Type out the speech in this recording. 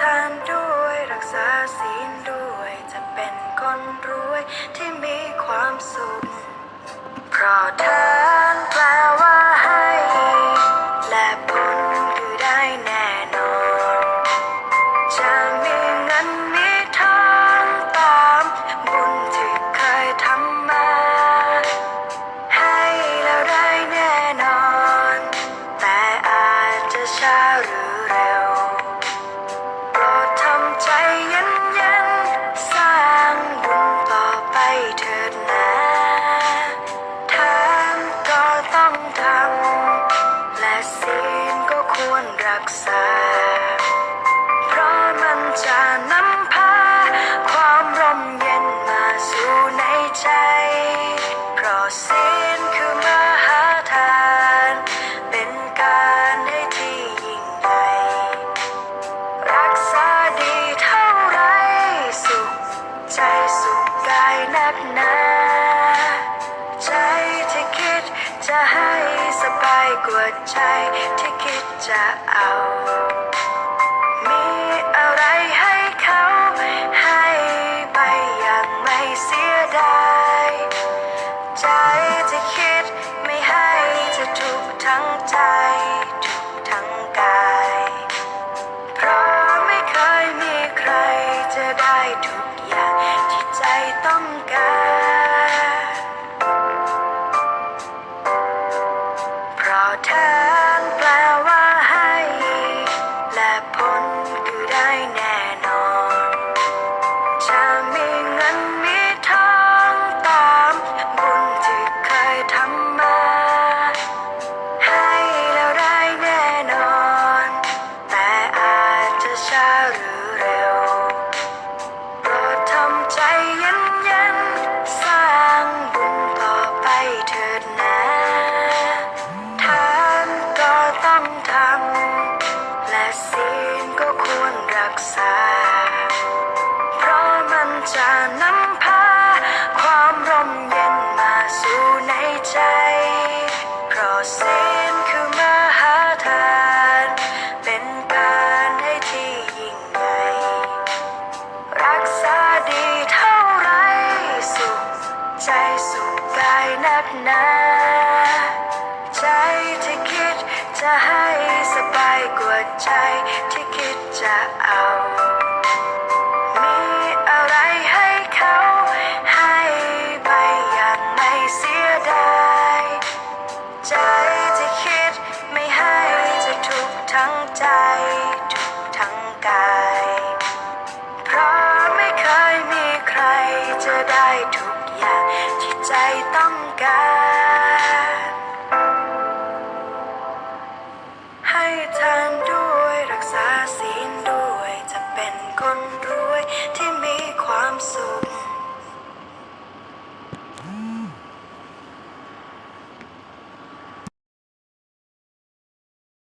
ทานด้วยรักษาศีลด้วย จะเป็นคนรวยที่มีความสุข เพราะเธอ รักษา เพราะมันจะนำพา ความร่มเย็นมาสู่ในใจ เพราะศีลคือมหาทาน เป็นการให้ที่ยิ่งใหญ่รักษาดีเท่าไรสุขใจสุขกายนักหนา กว่าใจที่คิดจะเอา มีอะไรให้เขา ให้ไปอย่างไม่เสียดาย ใจที่คิดไม่ให้จะทุกข์ทั้งใจ ทุกข์ทั้งกาย เพราะไม่เคยมีใครจะได้ทุก กษา เพราะมันจะนำพา ความร่มเย็นมาสู่ในใจ เพราะศีลคือมหาทาน เป็นการให้ที่ยิ่งใหญ่ รักษาดีเท่าไรสุข ใจสุขกายนักหนาใจที่คิดจะให้สบายกว่าใจที่คิด จะเอา มีอะไรให้เขา ให้ไปอย่างไม่เสียดายใจที่คิดไม่ให้จะทุกข์ทั้งใจทุกข์ทั้งกาย เพราะไม่เคยมีใครจะได้ทุกอย่างที่ใจต้องการ Mm-hmm.